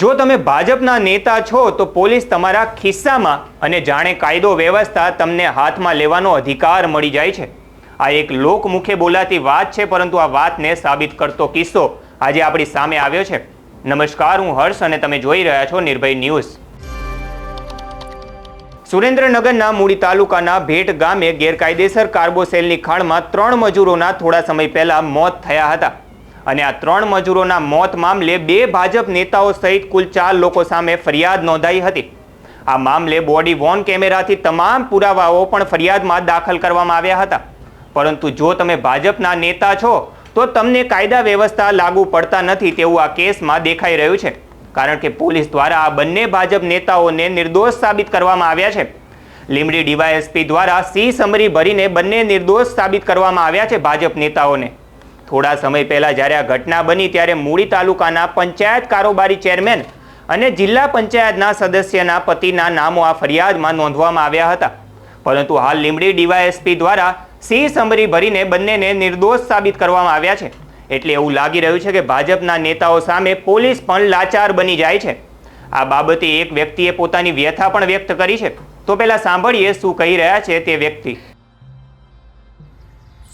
જો તમે ભાજપના નેતા છો, તો પોલીસ તમારા ખિસ્સામાં અને જાણે કાયદો વ્યવસ્થા તમને હાથમાં લેવાનો અધિકાર મળી જાય છે. આ એક લોકમુખે બોલાતી વાત છે, પરંતુ આ વાતને સાબિત કરતો કિસ્સો આજે આપણી સામે આવ્યો છે. નમસ્કાર, હું હર્ષ અને તમે જોઈ રહ્યા છો નિર્ભય ન્યૂઝ. સુરેન્દ્રનગરના મૂડી તાલુકાના ભેટ ગામે ગેરકાયદેસર કાર્બોસેલની ખાણમાં ત્રણ મજૂરોના થોડા સમય પહેલા મોત થયા હતા. અને આ ત્રણ મજૂરોના મોત મામલે બે ભાજપ નેતાઓ સહિત કુલ ચાર લોકો સામે ફરિયાદ નોંધાઈ હતી. આ મામલે બોડી વોન કેમેરાથી તમામ પુરાવાઓ પણ ફરિયાદમાં દાખલ કરવામાં આવ્યા હતા. પરંતુ જો તમે ભાજપના નેતા છો, તો તમને કાયદા વ્યવસ્થા લાગુ પડતા નથી તેવું આ કેસમાં દેખાઈ રહ્યું છે. કારણ કે પોલીસ દ્વારા આ બંને ભાજપ નેતાઓને નિર્દોષ સાબિત કરવામાં આવ્યા છે. લીમડી ડીવાયએસપી દ્વારા સી સમરી ભરીને બંને નિર્દોષ સાબિત કરવામાં આવ્યા છે ભાજપ નેતાઓને. થોડા સમય પહેલા જ્યારે આ ઘટના બની ત્યારે મૂળી તાલુકાના પંચાયત કારોબારી ચેરમેન અને જિલ્લા પંચાયતના સદસ્યના પતિના નામો આ ફરિયાદમાં નોંધવામાં આવ્યા હતા. પરંતુ હાલ લીમડી ડીવાયએસપી દ્વારા સી સમરી ભરીને બંનેને નિર્દોષ સાબિત કરવામાં આવ્યા છે. એટલે એવું લાગી રહ્યું છે કે ભાજપના નેતાઓ સામે પોલીસ પણ લાચાર બની જાય છે. આ બાબતે એક વ્યક્તિએ પોતાની વ્યથા પણ વ્યક્ત કરી છે. તો પહેલા સાંભળીએ શું કહી રહ્યા છે તે વ્યક્તિ.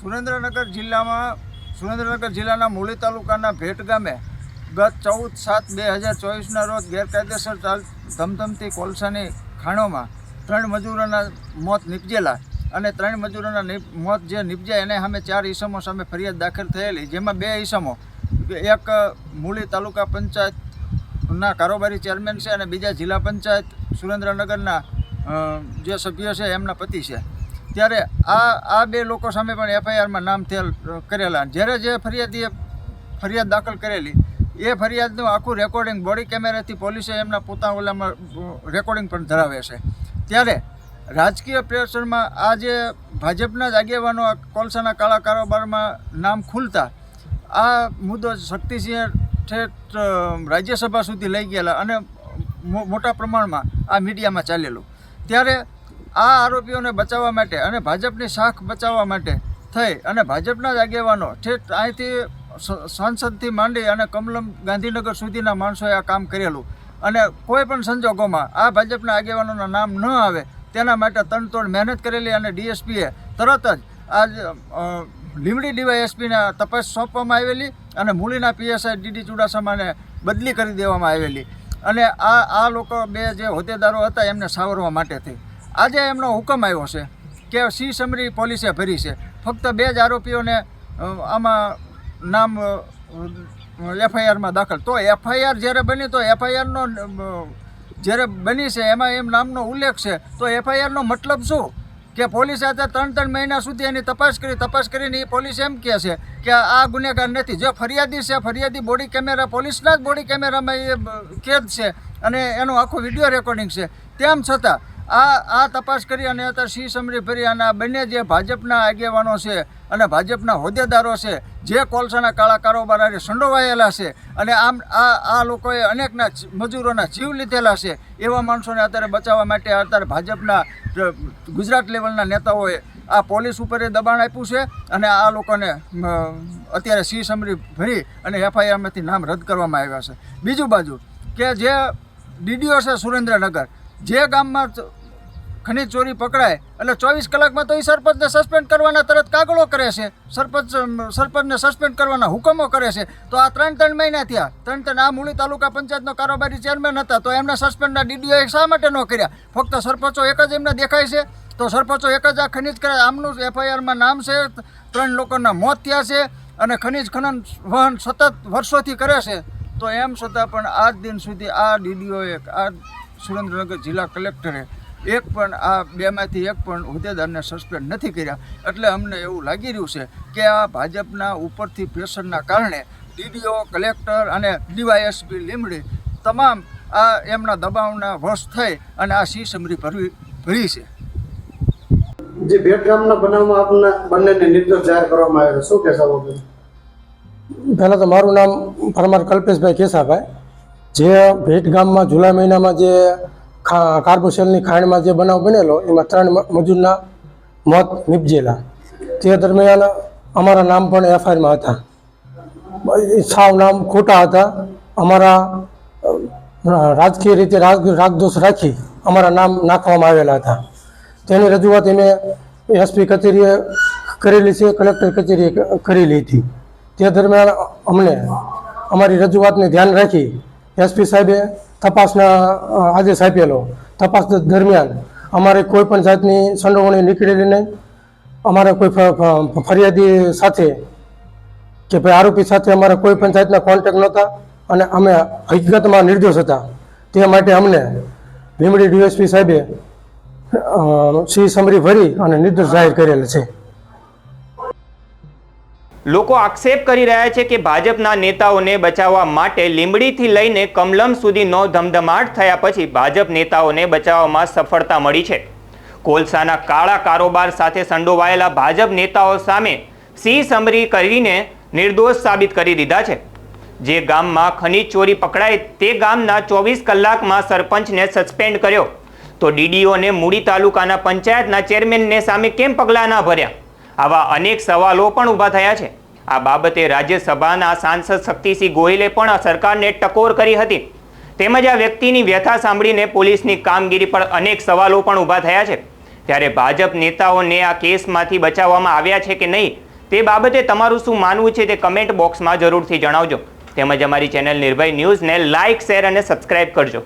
સુરેન્દ્રનગર જિલ્લામાં સુરેન્દ્રનગર જિલ્લાના મૂળી તાલુકાના ભેટ ગામે ગત ચૌદ સાત બે હજાર ચોવીસના રોજ ગેરકાયદેસર ચાલ ધમધમતી કોલસાની ખાણોમાં ત્રણ મજૂરોના મોત નિપજેલા અને ત્રણ મજૂરોના મોત જે નિપજ્યા એને સામે ચાર ઈસમો સામે ફરિયાદ દાખલ થયેલી. જેમાં બે ઈસમો, એક મૂળી તાલુકા પંચાયતના કારોબારી ચેરમેન છે અને બીજા જિલ્લા પંચાયત સુરેન્દ્રનગરના જે સભ્ય છે એમના પતિ છે. ત્યારે આ આ બે લોકો સામે પણ એફઆઈઆરમાં નામ થયેલ કરેલા. જ્યારે જે ફરિયાદીએ ફરિયાદ દાખલ કરેલી, એ ફરિયાદનું આખું રેકોર્ડિંગ બોડી કેમેરાથી પોલીસે એમના પોતાના ઓલામાં રેકોર્ડિંગ પણ ધરાવે છે. ત્યારે રાજકીય પ્રેશરમાં આ જે ભાજપના જ આગેવાનો આ કોલસાના કાળા કારોબારમાં નામ ખુલતા, આ મુદ્દો શક્તિસિંહ ઠેઠ રાજ્યસભા સુધી લઈ ગયેલા અને મોટા પ્રમાણમાં આ મીડિયામાં ચાલેલું. ત્યારે આ આરોપીઓને બચાવવા માટે અને ભાજપની શાખ બચાવવા માટે થઈ અને ભાજપના જ આગેવાનો ઠેઠ અહીંથી સાંસદથી માંડી અને કમલમ ગાંધીનગર સુધીના માણસોએ આ કામ કરેલું. અને કોઈ પણ સંજોગોમાં આ ભાજપના આગેવાનોના નામ ન આવે તેના માટે તનતોડ મહેનત કરેલી અને ડીએસપીએ તરત જ આજ લીમડી ડીવાયએસપીને તપાસ સોંપવામાં આવેલી અને મૂળીના પીએસઆઈ ડીડી ચુડાસમાને બદલી કરી દેવામાં આવેલી. અને આ આ લોકો બે જે હોદ્દેદારો હતા એમને સાવરવા માટે થઈ. આજે એમનો હુકમ આવ્યો છે કે સી સમરી પોલીસે ભરી છે. ફક્ત બે જ આરોપીઓને આમાં નામ એફઆઈઆરમાં દાખલ. તો એફઆઈઆર જ્યારે બની, તો એફઆઈઆરનો જ્યારે બની છે, એમાં એમ નામનો ઉલ્લેખ છે. તો એફઆઈઆરનો મતલબ શું? કે પોલીસે આજે ત્રણ ત્રણ મહિના સુધી એની તપાસ કરી, તપાસ કરીને એ પોલીસ એમ કહે છે કે આ ગુનેગાર નથી. જો ફરિયાદી છે, ફરિયાદી બોડી કેમેરા, પોલીસના જ બોડી કેમેરામાં એ કેદ છે અને એનો આખો વીડિયો રેકોર્ડિંગ છે. તેમ છતાં આ આ તપાસ કરી અને અત્યારે સી સમરી ફરી અને આ બંને જે ભાજપના આગેવાનો છે અને ભાજપના હોદ્દેદારો છે, જે કોલસાના કાળા કારોબાર સંડોવાયેલા છે અને આમ આ આ લોકોએ અનેકના મજૂરોના જીવ લીધેલા છે, એવા માણસોને અત્યારે બચાવવા માટે અત્યારે ભાજપના ગુજરાત લેવલના નેતાઓએ આ પોલીસ ઉપર એ દબાણ આપ્યું છે અને આ લોકોને અત્યારે સી સમરી ભરી અને એફઆઈઆરમાંથી નામ રદ કરવામાં આવ્યા છે. બીજું બાજુ કે જે ડીડીઓ છે સુરેન્દ્રનગર જે ગામમાં ખનીજ ચોરી પકડાય, એટલે ચોવીસ કલાકમાં તો એ સરપંચને સસ્પેન્ડ કરવાના તરત કાગળો કરે છે. સરપંચ સરપંચને સસ્પેન્ડ કરવાના હુકમો કરે છે. તો આ ત્રણ ત્રણ મહિના થયા. ત્રણ ત્રણ આ મૂળી તાલુકા પંચાયતનો કારોબારી ચેરમેન હતા, તો એમના સસ્પેન્ડના ડીડીઓએ શા માટે ન કર્યા? ફક્ત સરપંચો એક જ એમને દેખાય છે. તો સરપંચો એક જ આ ખનીજ કરે આમનું એફઆઈઆરમાં નામ છે. ત્રણ લોકોના મોત થયા છે અને ખનીજ ખનન વહન સતત વર્ષોથી કરે છે. તો એમ છતાં પણ આજ દિન સુધી આ ડીડીઓએ આ સુરેન્દ્રનગર જિલ્લા કલેક્ટરે એક પણ આ બેમાંથી એક પણ હોદ્દેદારને સસ્પેન્ડ નથી કર્યા. એટલે અમને એવું લાગી રહ્યું છે કે આ ભાજપના ઉપરથી પ્રેશરના કારણે ડીડીઓ કલેક્ટર અને ડીવાયએસપી લીમડી તમામ આ એમના દબાવના વશ થઈ અને આ સી સમરી ભરવી ભરી છે. જે ભેટ ગામના બનાવમાં આપના બંનેને નિર્દોષ જાહેર કરવામાં આવ્યો શું કહેશો પહેલાં તો મારું નામ પરમાર કલ્પેશભાઈ કેસાભાઈ. જે ભેટ ગામમાં જુલાઈ મહિનામાં જે કાર્બોસેલની ખાણમાં જે બનાવ બનેલો, એમાં ત્રણ મજૂરના મોત નિપજેલા. તે દરમિયાન અમારા નામ પણ એફઆઈઆરમાં હતા. સાવ નામ ખોટા હતા. અમારા રાજકીય રીતે રાગ, રાગદોષ રાખી અમારા નામ નાખવામાં આવેલા હતા. તેની રજૂઆત અમે એસપી કચેરીએ કરેલી છે, કલેક્ટર કચેરીએ કરેલી હતી. તે દરમિયાન અમને અમારી રજૂઆતને ધ્યાન રાખી એસપી સાહેબે તપાસના આદેશ આપેલો. તપાસ દરમિયાન અમારે કોઈ પણ જાતની સંડોવણી નીકળેલી નહીં. અમારે કોઈ ફરિયાદી સાથે કે ભાઈ આરોપી સાથે અમારા કોઈ પણ જાતના કોન્ટેક્ટ નહોતા અને અમે હકીકતમાં નિર્દોષ હતા. તે માટે અમને ભીમડી ડીએસપી સાહેબે શ્રી સમરી ભરી અને નિર્દોષ જાહેર કરેલ છે. લોકો આક્ષેપ કરી રહ્યા છે કે ભાજપના નેતાઓને બચાવવા માટે લીંબડીથી લઈને કમલમ સુધીનો ધમધમાટ થયા પછી ભાજપ નેતાઓને બચાવવામાં સફળતા મળી છે. કોલસાના કાળા કારોબાર સાથે સંડોવાયેલા ભાજપ નેતાઓ સામે સિંહ સમરી કરીને નિર્દોષ સાબિત કરી દીધા છે. જે ગામમાં ખનીજ ચોરી પકડાય તે ગામના ચોવીસ કલાકમાં સરપંચને સસ્પેન્ડ કર્યો. તો ડીડીઓને મૂડી તાલુકાના પંચાયતના ચેરમેનને સામે કેમ પગલાં ના ભર્યા? આવા અનેક સવાલો પણ ઊભા થયા છે. આ બાબતે રાજ્યસભાના સાંસદ શક્તિસિંહ ગોહિલે પણ સરકારને ટકોર કરી હતી. તેમજ આ વ્યક્તિની વ્યથા સાંભળીને પોલીસની કામગીરી પર અનેક સવાલો પણ ઊભા થયા છે. ત્યારે ભાજપ નેતાઓને આ કેસમાંથી બચાવવામાં આવ્યા છે કે નહીં, તે બાબતે તમારું શું માનવું છે તે કમેન્ટ બોક્સમાં જરૂરથી જણાવજો. તેમજ અમારી ચેનલ નિર્ભય ન્યૂઝને લાઇક, શેર અને સબસ્ક્રાઇબ કરજો.